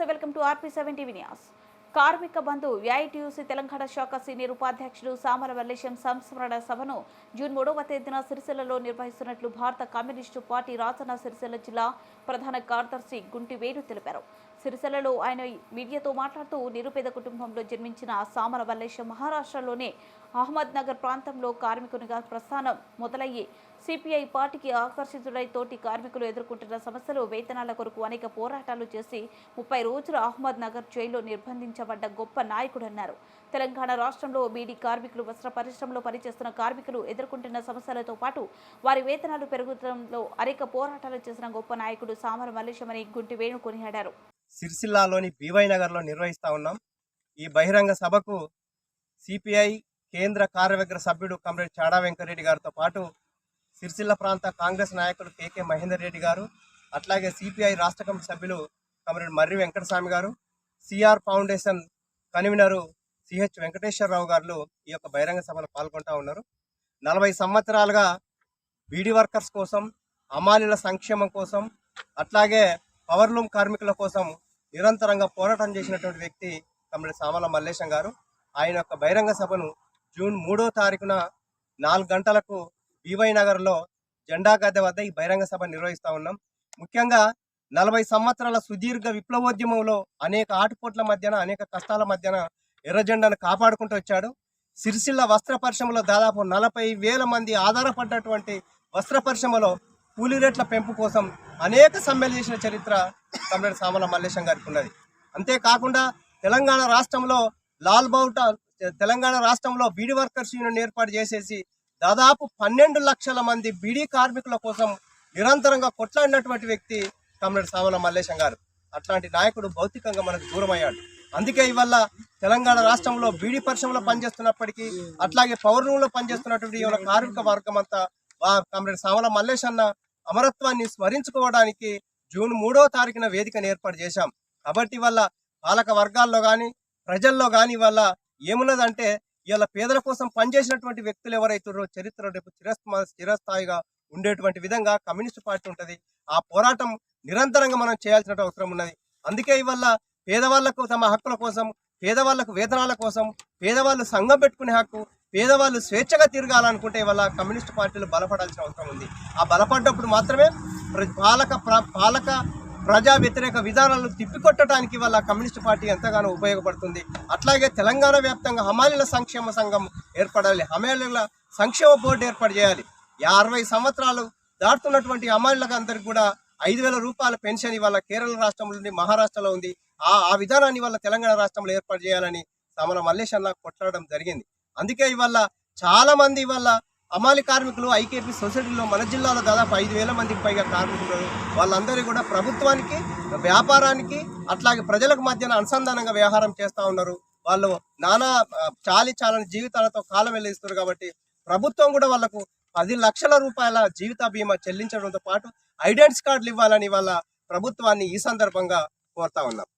Namaste welcome to RP seven TV news. కార్మిక బంధు AITUC Telangana శాఖ సీనియర్ ఉపాధ్యక్షుడు సామర వల్లేశం సంస్మరణ సభను జూన్ మూడవ తేదీన సిరిసిల్లలో నిర్వహిస్తున్నట్లు భారత కమ్యూనిస్టు పార్టీ రాజన్న సిరిసిల్ల జిల్లా ప్రధాన కార్యదర్శి గుంటి వేణు తెలిపారు. సిరిసిల్లలో ఆయన మీడియాతో మాట్లాడుతూ నిరుపేద కుటుంబంలో జన్మించిన సామర వల్లేశం మహారాష్ట్రలోని అహ్మద్ నగర్ ప్రాంతంలో కార్మికునిగా ప్రస్థానం మొదలయ్యి సిపిఐ పార్టీకి ఆకర్షితుడై తోటి కార్మికులు ఎదుర్కొంటున్న సమస్యలు వేతనాల కొరకు అనేక పోరాటాలు చేసి ముప్పై రోజులు అహ్మద్ నగర్ జైల్లో నిర్బంధించబడ్డ గొప్ప నాయకుడన్నారు. తెలంగాణ రాష్ట్రంలో బీడీ కార్మికులు వస్త్ర పరిశ్రమలో పనిచేస్తున్న కార్మికులు ఎదుర్కొంటున్న సమస్యలతో పాటు వారి వేతనాలు పెరుగుతడంలో అనేక పోరాటాలు చేసిన గొప్ప నాయకుడు సామర మల్లేశమని గుంటి వేణు కొనియాడారు సిరిసిల్లాలోని బీవై నగర్లో నిర్వహిస్తా ఉన్నాం. ఈ బహిరంగ సభకు సిపిఐ కేంద్ర కార్యవర్గ సభ్యుడు కమ్రేడ్ చాడా వెంకరెడ్డి గారితో పాటు సిరిసిల్ల ప్రాంత కాంగ్రెస్ నాయకులు కేకే మహేందర్ రెడ్డి గారు అట్లాగే సిపిఐ రాష్ట్ర కమిటీ సభ్యులు comrade Marri Venkataswamy garu CR foundation convener CH Venkateswara Rao garu ఈ యొక్క బహిరంగ సభలో పాల్గొంటూ ఉన్నారు. నలభై సంవత్సరాలుగా బీడీ వర్కర్స్ కోసం అమాలీల సంక్షేమం కోసం అట్లాగే పవర్లూమ్ కార్మికుల కోసం నిరంతరంగా పోరాటం చేసినటువంటి వ్యక్తి తమ్ముడు సామల మల్లేశం గారు. ఆయన యొక్క బహిరంగ సభను జూన్ మూడో తారీఖున నాలుగు గంటలకు బీవై నగర్లో జెండా గద్దె వద్ద ఈ బహిరంగ సభ నిర్వహిస్తూ ఉన్నాం. ముఖ్యంగా నలభై సంవత్సరాల సుదీర్ఘ విప్లవోద్యమంలో అనేక ఆటుపోట్ల మధ్యన అనేక కష్టాల మధ్యన ఎర్ర జెండాను కాపాడుకుంటూ వచ్చాడు. సిరిసిల్ల వస్త్ర పరిశ్రమలో దాదాపు నలభై వేల మంది ఆధారపడ్డటువంటి వస్త్ర పరిశ్రమలో కూలీ రేట్ల పెంపు కోసం అనేక సమ్మెలు చేసిన చరిత్ర కమ్రేడ్ సామల మల్లేశం గారికి ఉన్నది. అంతేకాకుండా తెలంగాణ రాష్ట్రంలో లాల్ బౌట తెలంగాణ రాష్ట్రంలో బీడీ వర్కర్స్ యూనియన్ ఏర్పాటు చేసేసి దాదాపు పన్నెండు లక్షల మంది బీడీ కార్మికుల కోసం నిరంతరంగా కొట్లాడినటువంటి వ్యక్తి కమ్రేడ్ సామల మల్లేశం గారు. అట్లాంటి నాయకుడు భౌతికంగా మనకు దూరమయ్యాడు. అందుకే ఇవల్ల తెలంగాణ రాష్ట్రంలో బీడీ పరిశ్రమలో పనిచేస్తున్నప్పటికీ అట్లాగే పౌర్ణంలో పనిచేస్తున్నటువంటి ఇవాళ కార్మిక వర్గం అంతా కామ్రేడ్ సావల మల్లేష్ అన్న అమరత్వాన్ని స్మరించుకోవడానికి జూన్ మూడో తారీఖున వేదికను ఏర్పాటు చేశాం. కాబట్టి వల్ల పాలక వర్గాల్లో కానీ ప్రజల్లో కానీ వల్ల ఏమున్నదంటే ఇవాళ పేదల కోసం పనిచేసినటువంటి వ్యక్తులు ఎవరైతున్నారో చరిత్ర రేపు చిరస్థ చిరస్థాయిగా ఉండేటువంటి విధంగా కమ్యూనిస్ట్ పార్టీ ఉంటుంది. ఆ పోరాటం నిరంతరంగా మనం చేయాల్సిన అవసరం ఉన్నది. అందుకే ఇవల్ల పేదవాళ్ళకు తమ హక్కుల కోసం పేదవాళ్ళకు వేతనాల కోసం పేదవాళ్ళు సంఘం పెట్టుకునే హక్కు పేదవాళ్ళు స్వేచ్ఛగా తిరగాలనుకుంటే ఇవాళ కమ్యూనిస్ట్ పార్టీలు బలపడాల్సిన అవసరం ఉంది. ఆ బలపడ్డప్పుడు మాత్రమే పాలక పాలక ప్రజా వ్యతిరేక విధానాలను తిప్పికొట్టడానికి వల్ల కమ్యూనిస్ట్ పార్టీ ఎంతగానో ఉపయోగపడుతుంది. అట్లాగే తెలంగాణ వ్యాప్తంగా హమాలీల సంక్షేమ సంఘం ఏర్పడాలి. హమాలీల సంక్షేమ బోర్డు ఏర్పాటు చేయాలి. అరవై సంవత్సరాలు దాటుతున్నటువంటి హమాలీలకు అందరికి కూడా ఐదు వేల రూపాయల పెన్షన్ ఇవాళ కేరళ రాష్ట్రంలో ఉంది మహారాష్ట్రలో ఉంది. ఆ ఆ విధానాన్ని వల్ల తెలంగాణ రాష్ట్రంలో ఏర్పాటు చేయాలని సమల మల్లేష్ అన్న కొట్లాడడం జరిగింది. అందుకే ఇవాళ చాలా మంది ఇవాళ అమాలి కార్మికులు ఐకేపీ సొసైటీలో మన జిల్లాలో దాదాపు ఐదు వేల మందికి పైగా కార్మికులు వాళ్ళందరూ కూడా ప్రభుత్వానికి వ్యాపారానికి అట్లాగే ప్రజలకు మధ్యన అనుసంధానంగా వ్యవహారం చేస్తూ ఉన్నారు. వాళ్ళు నానా చాలి చాలని జీవితాలతో కాలం వెళ్ళిస్తారు కాబట్టి ప్రభుత్వం కూడా వాళ్ళకు పది లక్షల రూపాయల జీవిత బీమా చెల్లించడంతో పాటు ఐడెంటిటీ కార్డులు ఇవ్వాలని వాళ్ళ ప్రభుత్వాన్ని ఈ సందర్భంగా కోరుతా ఉన్నాం.